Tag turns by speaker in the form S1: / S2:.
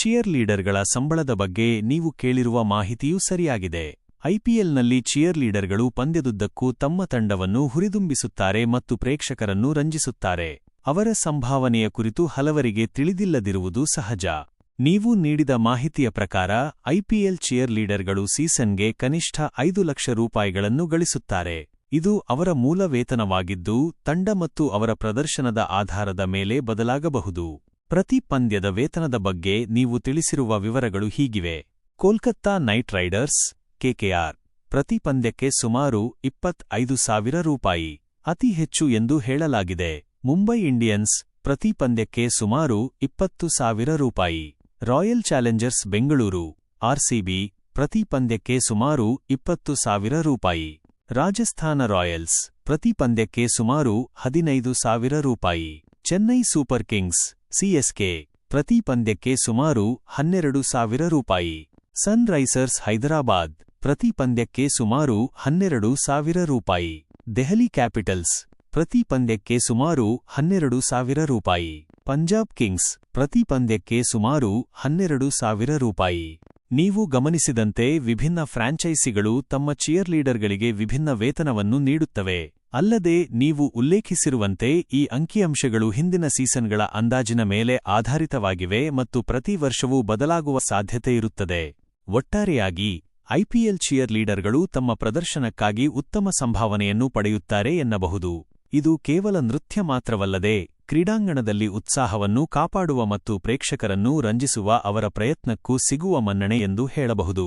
S1: Cheer ಲೀಡರ್ಗಳ ಸಂಬಳದ ಬಗ್ಗೆ ನೀವು ಕೇಳಿರುವ ಮಾಹಿತಿಯೂ ಸರಿಯಾಗಿದೆ. ಐಪಿಎಲ್ನಲ್ಲಿ ಚಿಯರ್ ಲೀಡರ್ಗಳು ಪಂದ್ಯದುದ್ದಕ್ಕೂ ತಮ್ಮ ತಂಡವನ್ನು ಹುರಿದುಂಬಿಸುತ್ತಾರೆ ಮತ್ತು ಪ್ರೇಕ್ಷಕರನ್ನು ರಂಜಿಸುತ್ತಾರೆ. ಅವರ ಸಂಭಾವನೆಯ ಕುರಿತು ಹಲವರಿಗೆ ತಿಳಿದಿಲ್ಲದಿರುವುದು ಸಹಜ. ನೀವು ನೀಡಿದ ಮಾಹಿತಿಯ ಪ್ರಕಾರ ಐಪಿಎಲ್ ಚಿಯರ್ ಲೀಡರ್ಗಳು ಸೀಸನ್ಗೆ ಕನಿಷ್ಠ ಐದು ಲಕ್ಷ ರೂಪಾಯಿಗಳನ್ನು ಗಳಿಸುತ್ತಾರೆ. ಇದು ಅವರ ಮೂಲ ವೇತನವಾಗಿದ್ದು, ತಂಡ ಮತ್ತು ಅವರ ಪ್ರದರ್ಶನದ ಆಧಾರದ ಮೇಲೆ ಬದಲಾಗಬಹುದು. ಪ್ರತಿ ಪಂದ್ಯದ ವೇತನದ ಬಗ್ಗೆ ನೀವು ತಿಳಿಸಿರುವ ವಿವರಗಳು ಹೀಗಿವೆ. Kolkata Knight Riders, KKR. ಪ್ರತಿ ಪಂದ್ಯಕ್ಕೆ ಸುಮಾರು ಇಪ್ಪತ್ತೈದು ಸಾವಿರ ರೂಪಾಯಿ. ಅತಿ ಹೆಚ್ಚು ಎಂದು ಹೇಳಲಾಗಿದೆ. ಮುಂಬೈ ಇಂಡಿಯನ್ಸ್ ಪ್ರತಿ ಪಂದ್ಯಕ್ಕೆ ಸುಮಾರು ಇಪ್ಪತ್ತು ಸಾವಿರ ರೂಪಾಯಿ. Royal Challengers Bengaluru. ಆರ್ಸಿಬಿ ಪ್ರತಿ ಪಂದ್ಯಕ್ಕೆ ಸುಮಾರು ಇಪ್ಪತ್ತು ಸಾವಿರ ರೂಪಾಯಿ. ರಾಜಸ್ಥಾನ ರಾಯಲ್ಸ್ ಪ್ರತಿ ಪಂದ್ಯಕ್ಕೆ ಸುಮಾರು ಹದಿನೈದು ಸಾವಿರ ರೂಪಾಯಿ. ಚೆನ್ನೈ ಸೂಪರ್ ಕಿಂಗ್ಸ್ ಸಿಎಸ್ಕೆ ಪ್ರತಿ ಪಂದ್ಯಕ್ಕೆ ಸುಮಾರು ಹನ್ನೆರಡು ಸಾವಿರ ರೂಪಾಯಿ. ಸನ್ ರೈಸರ್ಸ್ ಹೈದರಾಬಾದ್ ಪ್ರತಿ ಪಂದ್ಯಕ್ಕೆ ಸುಮಾರು ಹನ್ನೆರಡು ಸಾವಿರ ರೂಪಾಯಿ. ದೆಹಲಿ ಕ್ಯಾಪಿಟಲ್ಸ್ ಪ್ರತಿ ಪಂದ್ಯಕ್ಕೆ ಸುಮಾರು ಹನ್ನೆರಡು ಸಾವಿರ ರೂಪಾಯಿ. ಪಂಜಾಬ್ ಕಿಂಗ್ಸ್ ಪ್ರತಿ ಪಂದ್ಯಕ್ಕೆ ಸುಮಾರು ಹನ್ನೆರಡು ಸಾವಿರ ರೂಪಾಯಿ. ನೀವು ಗಮನಿಸಿದಂತೆ ವಿಭಿನ್ನ ಫ್ರಾಂಚೈಸಿಗಳು ತಮ್ಮ ಚಿಯರ್ ಲೀಡರ್ಗಳಿಗೆ ವಿಭಿನ್ನ ವೇತನವನ್ನು ನೀಡುತ್ತವೆ. ಅಲ್ಲದೆ ನೀವು ಉಲ್ಲೇಖಿಸಿರುವಂತೆ ಈ ಅಂಕಿಅಂಶಗಳು ಹಿಂದಿನ ಸೀಸನ್ಗಳ ಅಂದಾಜಿನ ಮೇಲೆ ಆಧಾರಿತವಾಗಿವೆ ಮತ್ತು ಪ್ರತಿ ವರ್ಷವೂ ಬದಲಾಗುವ ಸಾಧ್ಯತೆಯಿರುತ್ತದೆ ಒಟ್ಟಾರೆಯಾಗಿ ಐಪಿಎಲ್ ಚಿಯರ್ ಲೀಡರ್ಗಳು ತಮ್ಮ ಪ್ರದರ್ಶನಕ್ಕಾಗಿ ಉತ್ತಮ ಸಂಭಾವನೆಯನ್ನು ಪಡೆಯುತ್ತಾರೆ ಎನ್ನಬಹುದು. ಇದು ಕೇವಲ ನೃತ್ಯ ಮಾತ್ರವಲ್ಲದೆ, ಕ್ರೀಡಾಂಗಣದಲ್ಲಿ ಉತ್ಸಾಹವನ್ನು ಕಾಪಾಡುವ ಮತ್ತು ಪ್ರೇಕ್ಷಕರನ್ನು ರಂಜಿಸುವ ಅವರ ಪ್ರಯತ್ನಕ್ಕೂ ಸಿಗುವ ಮನ್ನಣೆ ಎಂದು ಹೇಳಬಹುದು.